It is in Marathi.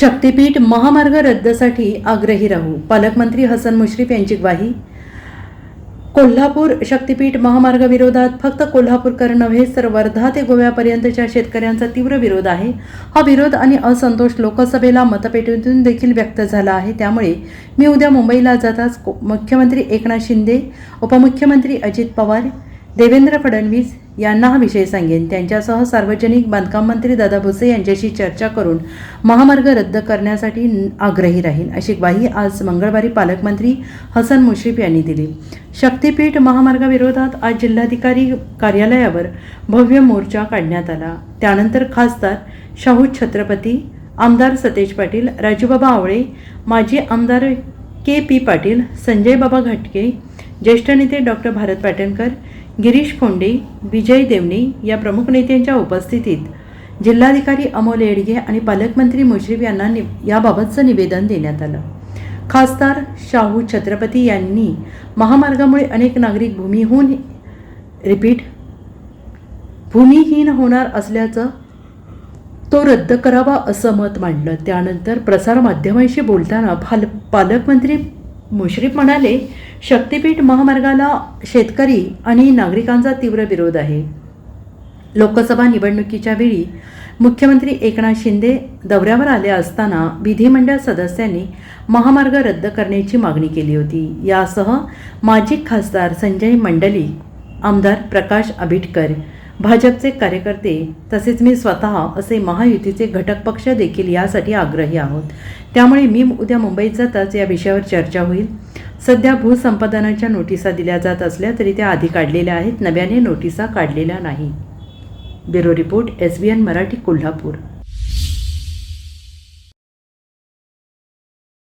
शक्तीपीठ महामार्ग रद्दसाठी आग्रही राहू. पालकमंत्री हसन मुश्रीफ यांची ग्वाही. कोल्हापूर शक्तीपीठ महामार्गाविरोधात फक्त कोल्हापूरकर नव्हे तर वर्धा ते गोव्यापर्यंतच्या शेतकऱ्यांचा तीव्र विरोध आहे. हा विरोध आणि असंतोष लोकसभेला मतपेटीतून देखील व्यक्त झाला आहे. त्यामुळे मी उद्या मुंबईला जाताच को- मुख्यमंत्री एकनाथ शिंदे उपमुख्यमंत्री अजित पवार देवेंद्र फडणवीस यांना हा विषय सांगेन. त्यांच्यासह सार्वजनिक बांधकाम मंत्री दादा भुसे यांच्याशी चर्चा करून महामार्ग रद्द करण्यासाठी आग्रही राहील अशी ग्वाही आज मंगळवारी पालकमंत्री हसन मुश्रीफ यांनी दिली. शक्तीपीठ महामार्गाविरोधात आज जिल्हाधिकारी कार्यालयावर भव्य मोर्चा काढण्यात आला. त्यानंतर खासदार शाहू छत्रपती आमदार सतेज पाटील राजूबाबा आवळे माजी आमदार के पी पाटील संजय बाबा घाटके ज्येष्ठ नेते डॉक्टर भारत पाटणकर गिरीश फोंडे विजय देवणे या प्रमुख नेत्यांच्या उपस्थितीत जिल्हाधिकारी अमोल येडगे आणि पालकमंत्री मुश्रीफ यांना नि याबाबतचं निवेदन देण्यात आलं. खासदार शाहू छत्रपती यांनी महामार्गामुळे अनेक नागरिक भूमिहून रिपीट भूमिहीन होणार असल्याचं तो रद्द करावा असं मत मांडलं. त्यानंतर प्रसारमाध्यमांशी बोलताना फाल पालकमंत्री मुश्रीफ म्हणाले शक्तीपीठ महामार्गाला शेतकरी आणि नागरिकांचा तीव्र विरोध आहे. लोकसभा निवडणुकीच्या वेळी मुख्यमंत्री एकनाथ शिंदे दौऱ्यावर आले असताना विधिमंडळ सदस्यांनी महामार्ग रद्द करण्याची मागणी केली होती. यासह माजी खासदार संजय मंडली आमदार प्रकाश आबिटकर भाजपचे कार्यकर्ते तसेच मी स्वतः असे महायुतीचे घटक पक्ष देखील यासाठी आग्रही आहोत. त्यामुळे मी उद्या मुंबईत जाताच या विषयावर चर्चा होईल. सध्या भूसंपादनाच्या नोटिसा दिल्या जात असल्या तरी त्या आधी काढलेल्या आहेत. नव्याने नोटिसा काढलेल्या नाही. Bureau report S B N Marathi Kolhapur.